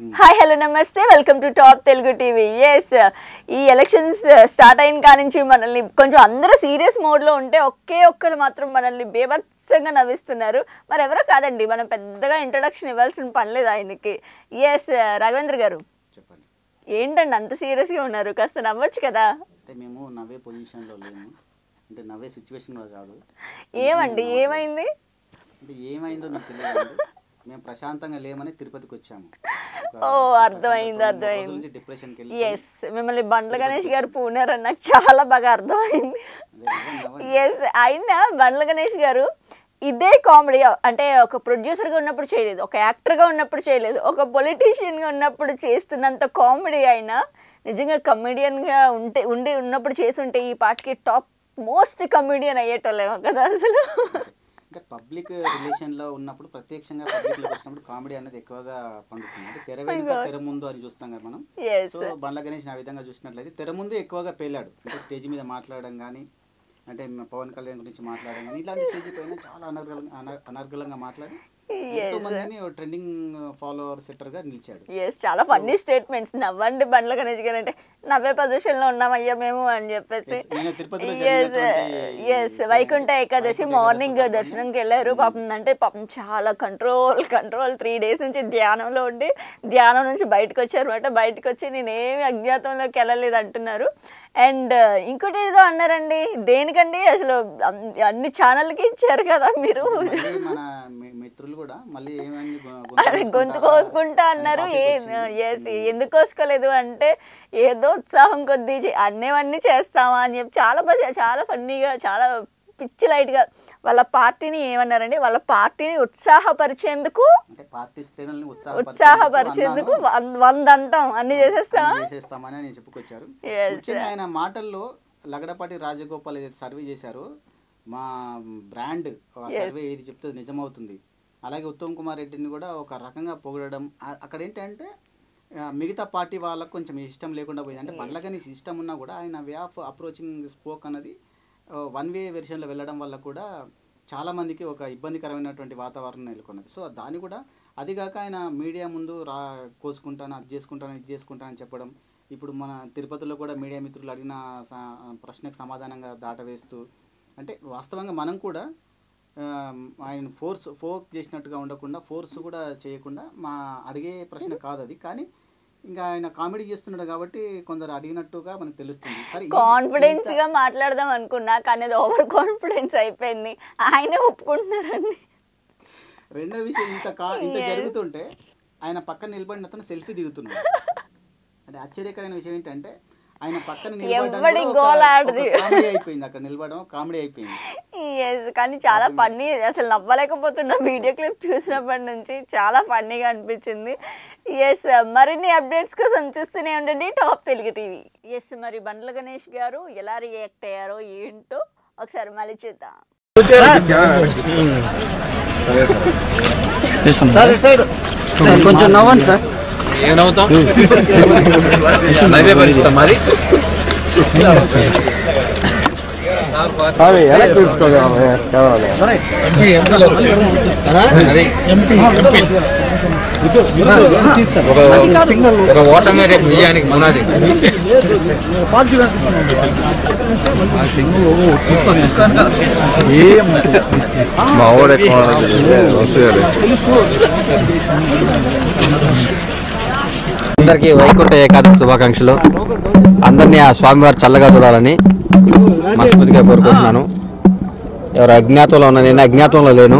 Hi hello నమస్తే. Welcome to top Telugu TV. Yes ఈ elections start అయిన కానించి మనల్ని కొంచెం అందరూ సీరియస్ మోడ్లో ఉంటే ఒకే ఒక్కరు మాత్రం మనల్ని బేభత్సంగా నవ్విస్తున్నారు. మరి ఎవరో కాదండి మనం పెద్దగా ఇంట్రొడక్షన్ ఇవ్వాల్సిన పనిలేదు ఆయనకి. ఎస్ రాఘవేంద్ర గారు. చెప్పండి. ఏంటండి అంత సీరియస్గా ఉన్నారు? కాస్త నవ్వచ్చు కదా. అంటే మేము నవ్వే పొజిషన్లో లేము. అంటే నవ్వే సిచ్యువేషన్ కూడా కాదు. ఏమండి ఏమైంది? అంటే ఏమైందో నాకు తెలియదు మేము ప్రశాంతంగా లేమని తిరుపతికి వచ్చాము. ఓ అర్థమైంది అర్థమైంది. ఎస్ మిమ్మల్ని బండ్ల గణేష్ గారు పూనారని నాకు చాలా బాగా అర్థమైంది. ఎస్ అయినా బండ్ల గణేష్ గారు ఇదే కామెడీ అంటే ఒక ప్రొడ్యూసర్గా ఉన్నప్పుడు చేయలేదు ఒక యాక్టర్గా ఉన్నప్పుడు చేయలేదు ఒక పొలిటీషియన్గా ఉన్నప్పుడు చేస్తున్నంత కామెడీ అయినా నిజంగా కమెడియన్గా ఉంటే ఉండి ఉన్నప్పుడు చేస్తుంటే ఈ పాటకి టాప్ మోస్ట్ కమెడియన్ అయ్యేటోళ్ళేమో కదా అసలు. ఇంకా పబ్లిక్ రిలేషన్లో ఉన్నప్పుడు ప్రత్యక్షంగా పబ్లిక్లోకి వచ్చినప్పుడు కామెడీ అనేది ఎక్కువగా పండుతుంది. అంటే తెర వెనుక తెర ముందు అని చూస్తాం కదా మనం. సో బండ్ల గణేష్ ఆ విధంగా చూసినట్లయితే తెర ముందు ఎక్కువగా పేలాడు. అంటే స్టేజ్ మీద మాట్లాడడం కానీ అంటే పవన్ కళ్యాణ్ గురించి మాట్లాడడం కానీ ఇలాంటి స్టేజ్ పైన చాలా అనర్గళంగా అన- అనర్గళంగా మాట్లాడి ట్రెండింగ్ ఫాలోవర్ సెట్టర్గా నిలిచాడు. ఎస్ చాలా ఫన్నీ స్టేట్మెంట్స్ నవ్వండి బండ్ల గణేష్ గారు అంటే నవ్వే పొజిషన్లో ఉన్నామయ్యా మేము అని చెప్పేసి. ఎస్ వైకుంఠ ఏకాదశి మార్నింగ్ దర్శనంకి వెళ్ళారు. పాపం అంటే పాపం చాలా కంట్రోల్ కంట్రోల్ త్రీ డేస్ నుంచి ధ్యానంలో ఉండి ధ్యానం నుంచి బయటకు వచ్చారు అనమాట బయటకు వచ్చి నేనేమి అజ్ఞాతంలోకి వెళ్ళలేదు అంటున్నారు. అండ్ ఇంకోటి ఏదో అన్నారండి దేనికండి అసలు అన్- అన్ని ఛానల్కి ఇచ్చారు కదా మీరు? మళ్ళీ ఏమైంది? అరే గొంతు కోసుకుంటా అన్నారు. అనే ఎందుకు కోసుకోలేదు అంటే ఏదో ఉత్సాహం కొద్దీ అన్నేవన్నీ చేస్తామా అని చెప్పి చాలా చాలా ఫన్నీగా చాలా పిచ్చి లైట్గా వాళ్ళ పార్టీని ఏమన్నారండి వాళ్ళ పార్టీని ఉత్సాహపరిచేందుకు ఉత్సాహపరిచేందుకు వంద అంటాం అన్ని చేసేస్తామా చేసేస్తామని ఆయన చెప్పుకొచ్చారు. ఆయన మాటల్లో లగడపాటి రాజగోపాల్ ఏదైతే సర్వే చేశారో మా బ్రాండ్ సర్వే ఏది చెప్తే నిజమవుతుంది. అలాగే ఉత్తమ్ కుమార్ రెడ్డిని కూడా ఒక రకంగా పొగడడం. అక్కడ ఏంటంటే మిగతా పార్టీ వాళ్ళకు కొంచెం ఇష్టం లేకుండా పోయింది. అంటే బండ్లకని ఇష్టం ఉన్నా కూడా ఆయన వే ఆఫ్ అప్రోచింగ్ స్పోక్ అన్నది వన్ వే వెర్షన్లో వెళ్ళడం వల్ల కూడా చాలా మందికి ఒక ఇబ్బందికరమైనటువంటి వాతావరణం నెలకొన్నది. సో దాన్ని కూడా అదిగాక ఆయన మీడియా ముందు రా కోసుకుంటాను అది చేసుకుంటాను ఇది చేసుకుంటానని చెప్పడం. ఇప్పుడు మన తిరుపతిలో కూడా మీడియా మిత్రులు అడిగిన ప్రశ్నకు సమాధానంగా దాటవేస్తూ అంటే వాస్తవంగా మనం కూడా ఆయన ఫోర్స్ ఫోక్ చేసినట్టుగా ఉండకుండా ఫోర్స్ కూడా చేయకుండా మా అడిగే ప్రశ్న కాదు అది. కానీ ఇంకా ఆయన కామెడీ చేస్తున్నాడు కాబట్టి కొందరు అడిగినట్టుగా మనకు తెలుస్తుంది. కాన్ఫిడెన్స్గా మాట్లాడదాం అనుకున్నా కానీ అది ఓవర్ కాన్ఫిడెన్స్ అయిపోయింది. ఆయనే ఒప్పుకుంటున్నారండి. రెండో విషయం ఇంత కా ఇంత జరుగుతుంటే ఆయన పక్కన నిలబడిన అతను సెల్ఫీ దిగుతున్నాడు. అంటే ఆశ్చర్యకరమైన విషయం ఏంటంటే ఆయన పక్కన నిలబడడం ఆడది. కామెడీ అయిపోయింది అక్కడ నిలబడడం కామెడీ అయిపోయింది. ఎస్ కానీ చాలా ఫన్నీ అసలు నవ్వలేకపోతున్నా వీడియో క్లిప్ చూసినప్పటి నుంచి. చాలా ఫన్నీగా అనిపించింది. ఎస్ మరిన్ని అప్డేట్స్ కోసం చూస్తూనే ఉండండి. Top Telugu TV. ఎస్ మరి బండ్ల గణేష్ గారు ఎలా రియాక్ట్ అయ్యారో ఏంటో ఒకసారి మళ్ళీ చూద్దాం. కొంచెం నవ్వండి సార్. ఏమవుతాం మరి. అవి ఎలా కావాలి. ఒక ఓటమే రేపు విజయానికి పునాది మా ఊరు ఎక్కువ అందరికీ వైకుంఠ ఏకాదశి శుభాకాంక్షలు. అందరినీ ఆ స్వామివారు చల్లగా చూడాలని మనస్ఫూర్తిగా కోరుకుంటున్నాను. ఎవరు అజ్ఞాతంలో ఉన్నా నేను అజ్ఞాతంలో లేను.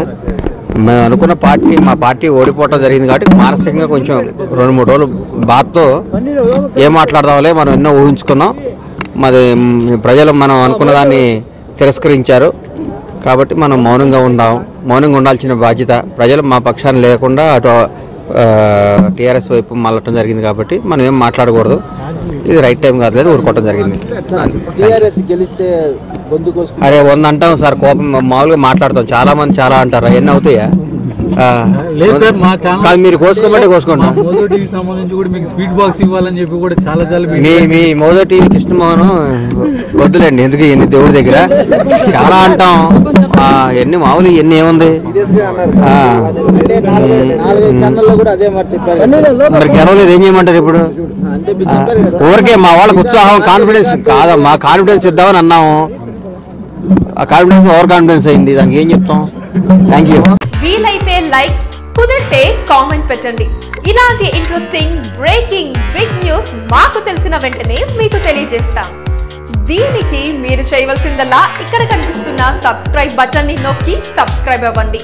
మేము అనుకున్న పార్టీ మా పార్టీ ఓడిపోవటం జరిగింది కాబట్టి మానసికంగా కొంచెం రెండు మూడు రోజులు బాధతో ఏం మాట్లాడదాంలే మనం ఎన్నో ఊహించుకున్నాం. మాది ప్రజలు మనం అనుకున్న దాన్ని తిరస్కరించారు. కాబట్టి మనం మౌనంగా ఉందాం. మౌనంగా ఉండాల్సిన బాధ్యత ప్రజలు మా పక్షాన్ని లేకుండా అటు టీఆర్ఎస్ వైపు మళ్ళటం జరిగింది కాబట్టి మనం ఏం మాట్లాడకూడదు. ఇది రైట్ టైం కాదు లేదు ఊరుకోవటం జరిగింది. అరే వంద అంటాం సార్ కోపం మామూలుగా మాట్లాడతాం. చాలా మంది చాలా అంటారు. అవన్నీ అవుతాయా. లేదు సార్ మా ఛానల్ కాదు మీరు కోసుకోమంటే కోసుకుంటాం మోదో టీవీ సంబంధించి కూడా మీకు స్పీడ్ బాక్స్ ఇవ్వాలని చెప్పి కూడా చాలా చాలా మీ మీ మోదో టీవీ కృష్ణమోహన్ వద్దులేండి ఎందుకు ఎన్ని దేవుడి దగ్గర? చాలా అంటాం. ఆ, ఎన్ని మామూలు ఎన్ని ఏముంది? ఆ. ఛానల్లో కూడా అదే మాట చెప్పారు. మరి గెలవలేదు ఏం చేయమంటారు ఇప్పుడు? కదా. ఊరికే మా వాళ్ళకి ఉత్సాహం కాన్ఫిడెన్స్ కాదమ్మా. కాన్ఫిడెన్స్ ఇద్దామని అన్నాము. ఆ కాన్ఫిడెన్స్ ఓవర్ కాన్ఫిడెన్స్ అయింది. దానికి ఏం చెప్తాం? థ్యాంక్ యూ లైక్ కుదిరితే కామెంట్ పెట్టండి. ఇలాంటి ఇంట్రెస్టింగ్ బ్రేకింగ్ బిగ్ న్యూస్ మాకు తెలిసిన వెంటనే మీకు తెలియజేస్తాం. దీనికి మీరు చేయవలసిందల్లా ఇక్కడ కనిపిస్తున్న సబ్స్క్రైబ్ బటన్ని నొక్కి సబ్స్క్రైబ్ అవ్వండి.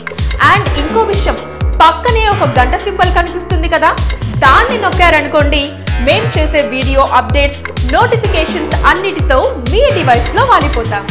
అండ్ ఇంకో విషయం పక్కనే ఒక గంట సింబల్ కనిపిస్తుంది కదా దాన్ని నొక్కారనుకోండి మేము చేసే వీడియో అప్డేట్స్ నోటిఫికేషన్స్ అన్నిటితో మీ డివైస్లో వాలిపోతాం.